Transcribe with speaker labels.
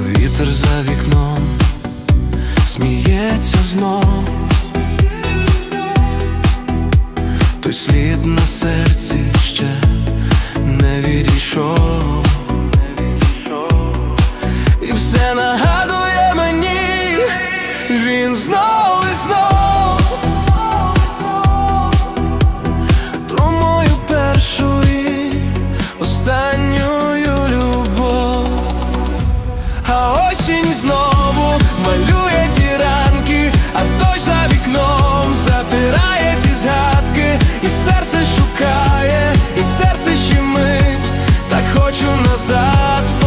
Speaker 1: Вітер за вікном сміється знов, той слід на серці ще не відійшов, і все нагадує мені, він знов. знову малює ті ранки, а дощ за вікном затирає ті згадки, і серце шукає, і серце щемить, так хочу назад.